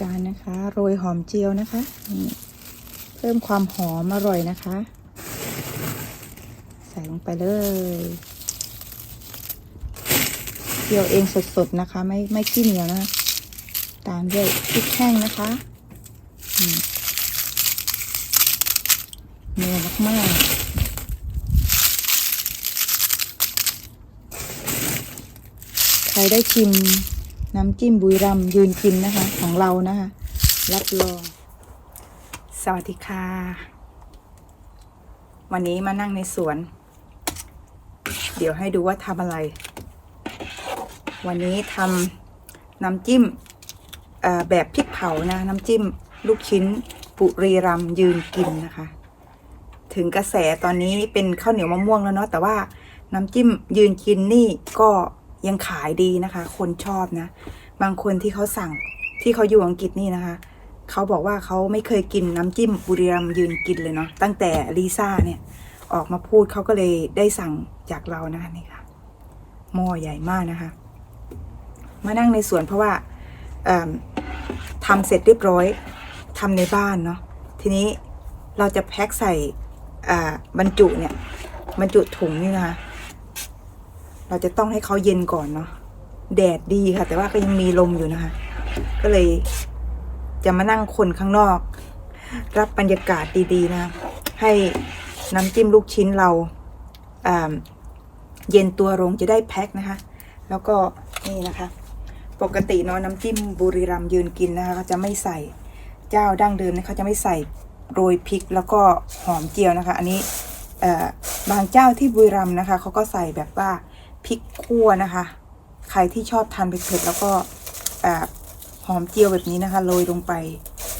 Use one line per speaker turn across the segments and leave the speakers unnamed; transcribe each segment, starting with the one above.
การนะคะ โรยหอมเจียวนะคะนี่เพิ่มความหอมอร่อยนะคะ ใส่ลงไปเลย เจียวเองสดๆนะคะ ไม่ไม่ขี้เหนียวนะ ตามด้วยพริกแห้งนะคะเนื้อมากๆใครได้ชิม น้ำจิ้มบุรีรัมยืนกินนะคะ ของเรานะคะ รับรอง สวัสดีค่ะ วันนี้มานั่งในสวน เดี๋ยวให้ดูว่าทำอะไร วันนี้ทำน้ำจิ้มแบบพริกเผานะ น้ำจิ้มลูกชิ้นปุรีรัมยืนกินนะคะ ถึงกระแสตอนนี้เป็นข้าวเหนียวมะม่วงแล้วเนาะแต่ว่าน้ำจิ้มยืนกินนี่ก็ ยังขายดีนะคะ คนชอบนะ บางคนที่เขาสั่งที่เขาอยู่อังกฤษนี่นะคะเขาบอกว่าเขาไม่เคยกินน้ำจิ้มบุรีรัมยืนกินเลยเนาะตั้งแต่ลิซ่าเนี่ยออกมาพูดเขาก็เลยได้สั่งจากเรานะคะนี่ค่ะหม้อใหญ่มากนะคะ มานั่งในสวนเพราะว่าทำเสร็จเรียบร้อยทำในบ้านเนาะทีนี้เราจะแพ็คใส่บรรจุเนี่ยบรรจุถุงนี่นะคะ เราจะต้องให้เขาเย็นก่อนเนาะแดดดีค่ะ แต่ว่าก็ยังมีลมอยู่นะคะ ก็เลยจะมานั่งคนข้างนอก รับบรรยากาศดีๆนะ ให้น้ำจิ้มลูกชิ้นเราเย็นตัวลงจะได้แพ็คนะคะ แล้วก็นี่นะคะ ปกติเนาะน้ำจิ้มบุรีรัมยืนกินนะคะเขาจะไม่ใส่เจ้าดั้งเดิมนะเขาจะไม่ใส่โรยพริกแล้วก็หอมเจียวนะคะ อันนี้บางเจ้าที่บุรีรัมนะคะเขาก็ใส่แบบว่า พริกคั่วนะคะ ใครที่ชอบทานเผ็ดๆแล้วก็เอ่อหอมเจียวแบบนี้นะคะโรยลงไป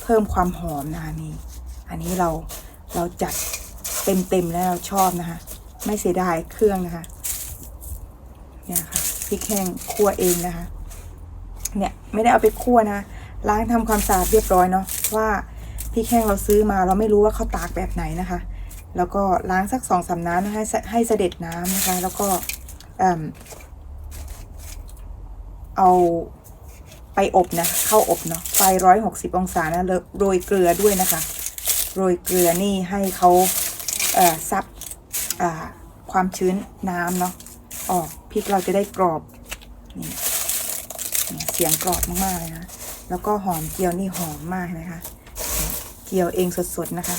เพิ่มความหอมนะคะนี่อันนี้เราเราจัดเต็มๆแล้วเราชอบนะคะ ไม่เสียดายเครื่องนะคะเนี่ยค่ะพริกแห้งคั่วเองนะคะ เนี่ยไม่ได้เอาไปคั่วนะล้างทำความสะอาดเรียบร้อยเนาะว่าพริกแห้งเราซื้อมาเราไม่รู้ว่าเขาตากแบบไหนนะคะ แล้วก็ล้างสักสองสามน้ำนะคะให้เสให้เสด็จน้ำนะคะ แล้วก็ เอาไปอบนะ เข้าอบเนาะไฟร้อยหกสิบองศานะแล้วโรยเกลือด้วยนะคะ โรยเกลือนี่ให้เขาเซับความชื้นน้ำเนาะออกพริกเราจะได้กรอบนี่เนี่ยเสียงกรอบมากๆเลยนะ แล้วก็หอมเจียวนี่หอมมากนะคะ เจียวเองสดๆนะคะ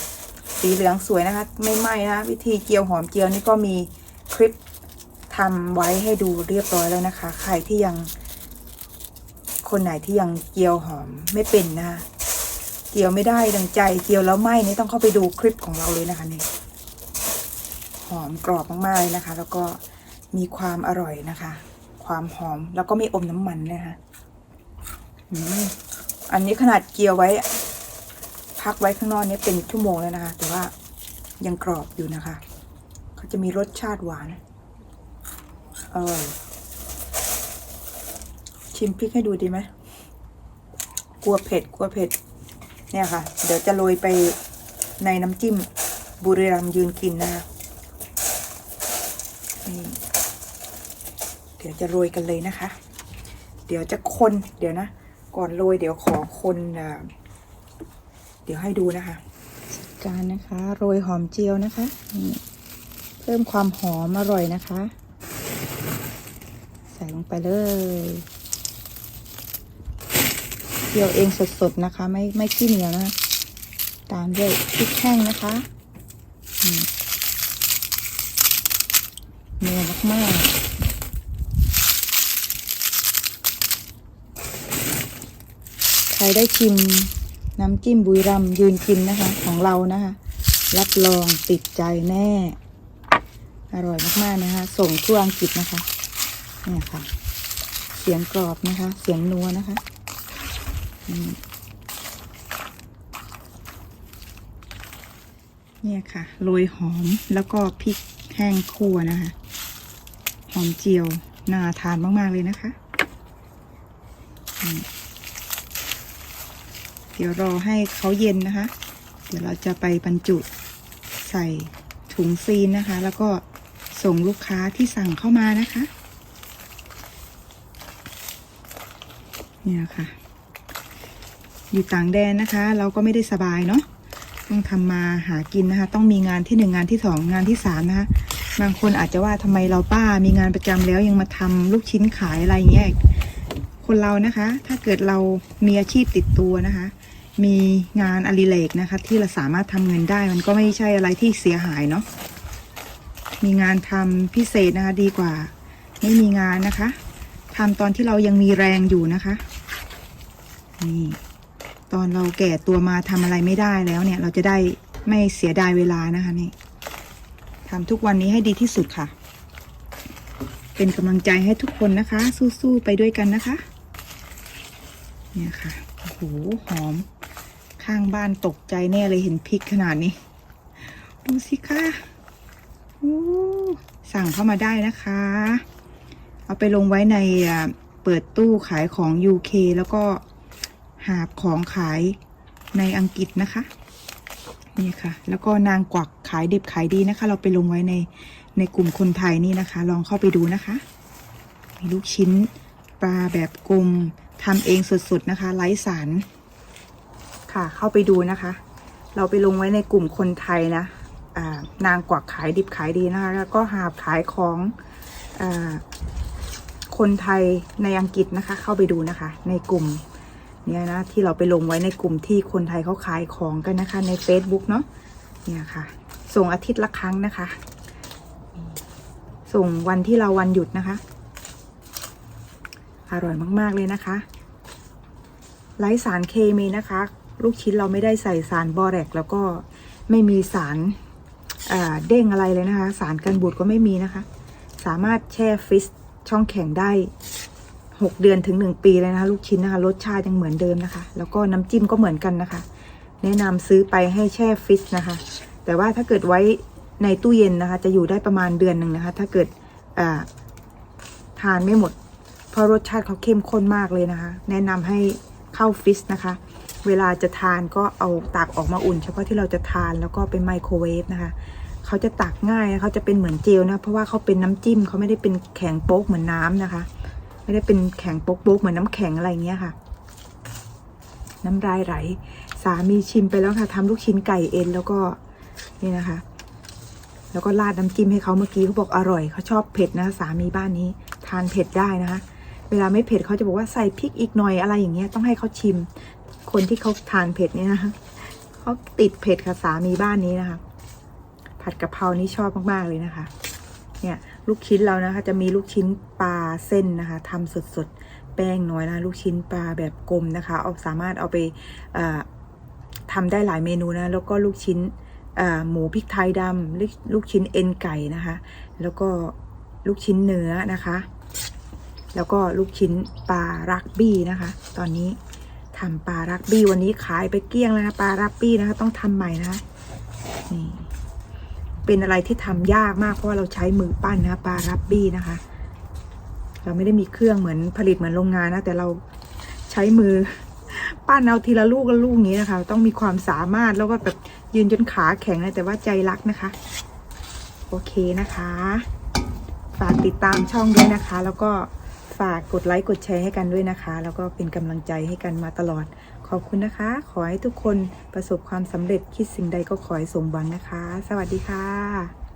สีเหลืองสวยนะคะ ไม่ไหม้นะวิธีเจียวหอมเจียวนี่ก็มีคลิป ทำไว้ให้ดูเรียบร้อยแล้วนะคะ ใครที่ยัง คนไหนที่ยังเจียวหอมไม่เป็นนะคะเจียวไม่ได้ดังใจเจียวแล้วไหมนี่ต้องเข้าไปดูคลิปของเราเลยนะคะนี่หอมกรอบมากๆเลยนะคะ แล้วก็มีความอร่อยนะคะ ความหอมแล้วก็ไม่อมน้ำมันนะคะอันนี้ขนาดเจียวไว้ พักไว้ข้างนอกนี่เป็นชั่วโมงแล้วนะคะ แต่ว่ายังกรอบอยู่นะคะ เขาจะมีรสชาติหวาน อร่อย ชิมพริกให้ดูดีไหมกลัวเผ็ดกลัวเผ็ด เนี่ยค่ะ เดี๋ยวจะโรยไปในน้ำจิ้มบุรีรัมยืนกินนะคะนี่เดี๋ยวจะโรยกันเลยนะคะ เดี๋ยวจะคนเดี๋ยวนะ ก่อนโรยเดี๋ยวขอคนอ่าเดี๋ยวให้ดูนะคะการนะคะ โรยหอมเจียวนะคะนี่เพิ่มความหอมอร่อยนะคะ ใส่ลงไปเลยเจียวเองสดๆนะคะ ไม่ไม่ขี้เหนียวนะ ตามด้วยพริกแห้งนะคะเนื้อมากๆใครได้ชิมน้ำจิ้มบุรีรัมย์ยืนกินนะคะ ของเรานะคะ รับรองติดใจแน่ อร่อยมาก ๆ นะคะ ส่งทั่วอังกฤษนะคะ เนี่ยค่ะ เสียงกรอบนะคะ เสียงนัวนะคะเนี่ยค่ะโรยหอมแล้วก็พริกแห้งคั่วนะคะ หอมเจียวน่าทานมาก ๆ เลยนะคะ เดี๋ยวรอให้เขาเย็นนะคะ เดี๋ยวเราจะไปบรรจุใส่ถุงซีนนะคะ แล้วก็ส่งลูกค้าที่สั่งเข้ามานะคะ เนี่ยค่ะ อยู่ต่างแดนนะคะ เราก็ไม่ได้สบายเนาะต้องทำมาหากินนะคะ ต้องมีงานที่หนึ่งงานที่สองงานที่สามนะคะ บางคนอาจจะว่าทำไมเราป้ามีงานประจำแล้วยังมาทำลูกชิ้นขายอะไรอย่างเงี้ยคนเรานะคะ ถ้าเกิดเรามีอาชีพติดตัวนะคะ มีงานอดิเรกนะคะ ที่เราสามารถทำเงินได้ มันก็ไม่ใช่อะไรที่เสียหายเนาะมีงานทำพิเศษนะคะดีกว่า ไม่มีงานนะคะทำตอนที่เรายังมีแรงอยู่นะคะ นี่ตอนเราแก่ตัวมาทำอะไรไม่ได้แล้วเนี่ย เราจะได้ไม่เสียดายเวลานะคะนี่ทำทุกวันนี้ให้ดีที่สุดค่ะ เป็นกำลังใจให้ทุกคนนะคะ สู้ๆไปด้วยกันนะคะ เนี่ยค่ะโอ้โหหอม ข้างบ้านตกใจแน่เลยเห็นพริกขนาดนี้ ดูสิคะสั่งเข้ามาได้นะคะ เอาไปลงไว้ในเปิดตู้ขายของ UK แล้วก็ หาบของขายในอังกฤษนะคะ นี่ค่ะ แล้วก็นางกวักขายดิบขายดีนะคะ เราไปลงไว้ในในกลุ่มคนไทยนี่นะคะ ลองเข้าไปดูนะคะ มีลูกชิ้นปลาแบบกลมทำเองสดๆนะคะ ไร้สาร ค่ะ เข้าไปดูนะคะ เราไปลงไว้ในกลุ่มคนไทยนะนางกวักขายดิบขายดีนะคะ แล้วก็หาบขายของอคนไทยในอังกฤษนะคะ เข้าไปดูนะคะ ในกลุ่ม เนี่ยนะที่เราไปลงไว้ในกลุ่มที่คนไทยเขาขายของกันนะคะใน Facebook เนาะเนี่ยค่ะ ส่งอาทิตย์ละครั้งนะคะ ส่งวันที่เราวันหยุดนะคะ อร่อยมาก ๆ เลยนะคะไร้สารเคมีนะคะ ลูกชิ้นเราไม่ได้ใส่สารบอแรกแล้วก็ไม่มีสารเด้งอะไรเลยนะคะ สารกันบูดก็ไม่มีนะคะ สามารถแช่ฟรีช่องแข็งได้ 6 เดือนถึง 1 ปีเลยนะคะลูกชิ้นนะคะรสชาติยังเหมือนเดิมนะคะ แล้วก็น้ำจิ้มก็เหมือนกันนะคะ แนะนำซื้อไปให้แช่ฟรีซนะคะ แต่ว่าถ้าเกิดไว้ในตู้เย็นนะคะ จะอยู่ได้ประมาณเดือนหนึ่งนะคะ ถ้าเกิดอ่าทานไม่หมด เพราะรสชาติเขาเข้มข้นมากเลยนะคะ แนะนำให้เข้าฟรีซนะคะ เวลาจะทานก็เอาตักออกมาอุ่น เฉพาะที่เราจะทานแล้วก็เป็นไมโครเวฟนะคะเขาจะตักง่ายเขาจะเป็นเหมือนเจลนะ เพราะว่าเขาเป็นน้ำจิ้มเขาไม่ได้เป็นแข็งโป๊กเหมือนน้ำนะคะ ไม่ได้เป็นแข็งโป๊กโป๊กเหมือนน้ำแข็งอะไรเงี้ยค่ะ น้ำลายไหลสามีชิมไปแล้วค่ะทำลูกชิ้นไก่เอ็นแล้วก็นี่นะคะ แล้วก็ราดน้ำจิ้มให้เขาเมื่อกี้เขาบอกอร่อยเขาชอบเผ็ดนะคะสามีบ้านนี้ทานเผ็ดได้นะคะเวลาไม่เผ็ดเขาจะบอกว่าใส่พริกอีกหน่อยอะไรอย่างเงี้ยต้องให้เขาชิม คนที่เขาทานเผ็ดเนี่ยนะคะเขาติดเผ็ดค่ะสามีบ้านนี้นะคะ ผัดกะเพรานี่ชอบมากๆเลยนะคะ เนี่ย ลูกชิ้นเรานะคะ จะมีลูกชิ้นปลาเส้นนะคะทำสดๆ แป้งน้อยนะลูกชิ้นปลาแบบกลมนะคะ เอาสามารถเอาไปทำได้หลายเมนูนะ แล้วก็ลูกชิ้นหมูพริกไทยดำลูกลูกชิ้นเอ็นไก่นะคะ แล้วก็ลูกชิ้นเนื้อนะคะ แล้วก็ลูกชิ้นปลารักบี้นะคะ ตอนนี้ทำปลารักบี้วันนี้ขายไปเกลี้ยงแล้วนะปลารักบี้นะคะ ต้องทำใหม่นะคะนี่ เป็นอะไรที่ทำยากมากเพราะว่าเราใช้มือปั้นนะปลารับบี้นะคะ เราไม่ได้มีเครื่องเหมือนผลิตเหมือนโรงงานนะแต่เราใช้มือปั้นเอาทีละลูกละลูกอย่างนี้นะคะ ต้องมีความสามารถแล้วก็แบบยืนจนขาแข็งเลยแต่ว่าใจรักนะคะ โอเคนะคะ ฝากติดตามช่องด้วยนะคะ แล้วก็ฝากกดไลค์กดแชร์ให้กันด้วยนะคะ แล้วก็เป็นกำลังใจให้กันมาตลอด ขอบคุณนะคะ ขอให้ทุกคนประสบความสำเร็จคิดสิ่งใดก็ขอให้สมหวังนะคะ สวัสดีค่ะ